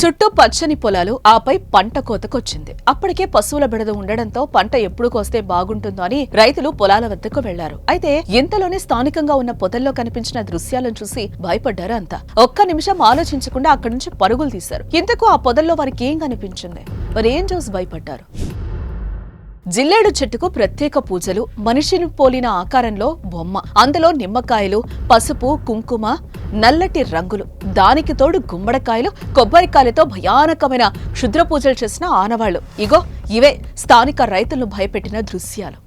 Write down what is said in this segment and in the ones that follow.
చుట్టూ పచ్చని పొలాలు ఆపై పంట కోతకొచ్చింది. అప్పటికే పశువుల బిడద ఉండడంతో పంట ఎప్పుడు కోస్తే బాగుంటుందో అని రైతులు పొలాల వద్దకు వెళ్ళారు. అయితే ఇంతలోనే స్థానికంగా ఉన్న పొదల్లో కనిపించిన దృశ్యాలను చూసి భయపడ్డారు అంతా. ఒక్క నిమిషం ఆలోచించకుండా అక్కడి నుంచి పరుగులు తీశారు. ఇంతకు ఆ పొదల్లో వారికి ఏం కనిపించింది? మరి ఏం చూసి భయపడ్డారు? జిల్లేడు చెట్టుకు ప్రత్యేక పూజలు మనిషిని పోలిన ఆకారంలో బొమ్మ అందులో నిమ్మకాయలు పసుపు కుంకుమ నల్లటి రంగులు దానికి తోడు గుమ్మడికాయలు కొబ్బరికాయలతో భయానకమైన క్షుద్ర పూజలు చేసిన ఆనవాళ్ళు. ఇగో ఇవే స్థానిక రైతులను భయపెట్టిన దృశ్యాలు.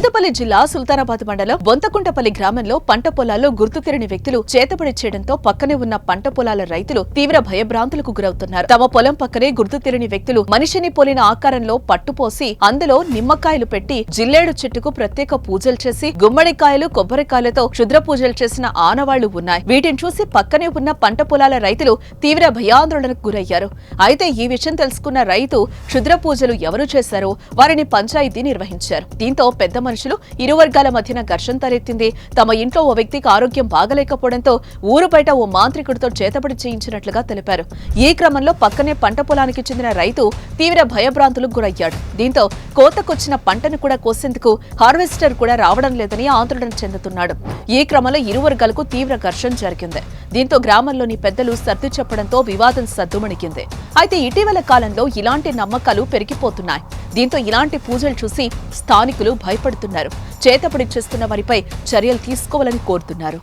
పెద్దపల్లి జిల్లా సుల్తానాబాద్ మండలం బొంతకుంటపల్లి గ్రామంలో పంట పొలాల్లో గుర్తు తెరని వ్యక్తులు చేతబడి చేయడంతో పక్కనే ఉన్న పంట పొలాల రైతులు తీవ్ర భయభ్రాంతులకు గురవుతున్నారు. తమ పొలం పక్కనే గుర్తు తెరని వ్యక్తులు మనిషిని పోలిన ఆకారంలో పట్టుపోసి అందులో నిమ్మకాయలు పెట్టి జిల్లేడు చెట్టుకు ప్రత్యేక పూజలు చేసి గుమ్మడికాయలు కొబ్బరికాయలతో క్షుద్ర పూజలు చేసిన ఆనవాళ్ళు ఉన్నాయి. వీటిని చూసి పక్కనే ఉన్న పంట పొలాల రైతులు తీవ్ర భయాందోళనకు గురయ్యారు. అయితే ఈ విషయం తెలుసుకున్న రైతు క్షుద్ర పూజలు ఎవరు చేశారో వారిని పంచాయతీ నిర్వహించారు. దీంతో పెద్ద మనుషులు ఇరు వర్గాల మధ్యన ఘర్షణ తలెత్తింది. తమ ఇంట్లో ఓ వ్యక్తికి ఆరోగ్యం బాగలేకపోవడంతో ఊరు బయట ఓ మాంత్రికుడితో చేతబడి చేయించినట్లుగా తెలిపారు. ఈ క్రమంలో పక్కనే పంట పొలానికి చెందిన రైతు తీవ్ర భయభ్రాంతులకు గురయ్యాడు. దీంతో కోతకొచ్చిన పంటను కూడా కోసేందుకు హార్వెస్టర్ కూడా రావడం లేదని ఆందోళన చెందుతున్నాడు. ఈ క్రమంలో ఇరు వర్గాలకు తీవ్ర ఘర్షణ జరిగింది. దీంతో గ్రామంలోని పెద్దలు సర్ది చెప్పడంతో వివాదం సద్దుమణికింది అయితే ఇటీవల కాలంలో ఇలాంటి నమ్మకాలు పెరిగిపోతున్నాయి. దీంతో ఇలాంటి పూజలు చూసి స్థానికులు భయపడుతున్నారు. చేతపడి చేస్తున్న వారిపై చర్యలు తీసుకోవాలని కోరుతున్నారు.